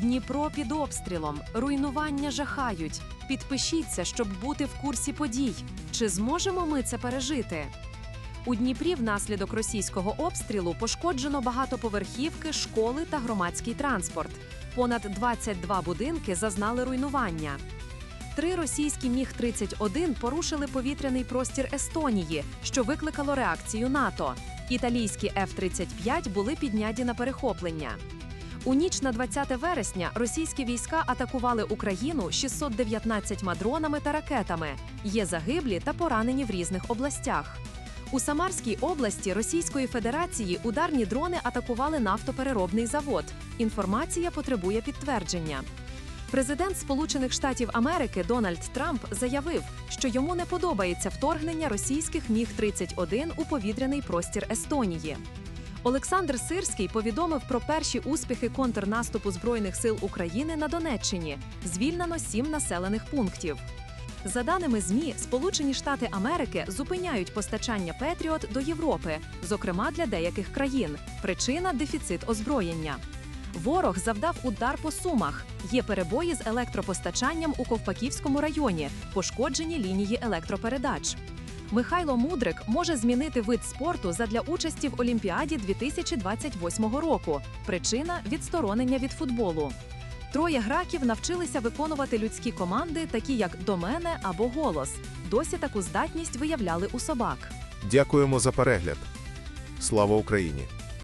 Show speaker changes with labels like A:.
A: Дніпро під обстрілом, руйнування жахають. Підпишіться, щоб бути в курсі подій. Чи зможемо ми це пережити? У Дніпрі внаслідок російського обстрілу пошкоджено багатоповерхівки, школи та громадський транспорт. Понад 22 будинки зазнали руйнування. Три російські Міг-31 порушили повітряний простір Естонії, що викликало реакцію НАТО. Італійські Ф-35 були підняті на перехоплення. У ніч на 20 вересня російські війська атакували Україну 619 дронами та ракетами. Є загиблі та поранені в різних областях. У Самарській області Російської Федерації ударні дрони атакували нафтопереробний завод. Інформація потребує підтвердження. Президент Сполучених Штатів Америки Дональд Трамп заявив, що йому не подобається вторгнення російських Міг-31 у повітряний простір Естонії. Олександр Сирський повідомив про перші успіхи контрнаступу Збройних сил України на Донеччині. Звільнено сім населених пунктів. За даними ЗМІ, Сполучені Штати Америки зупиняють постачання Петріот до Європи, зокрема для деяких країн. Причина дефіцит озброєння. Ворог завдав удар по сумах. Є перебої з електропостачанням у Ковпаківському районі, пошкоджені лінії електропередач. Михайло Мудрик може змінити вид спорту задля участі в Олімпіаді 2028 року. Причина відсторонення від футболу. Троє граків навчилися виконувати людські команди, такі як до мене або голос. Досі таку здатність виявляли у собак.
B: Дякуємо за перегляд. Слава Україні!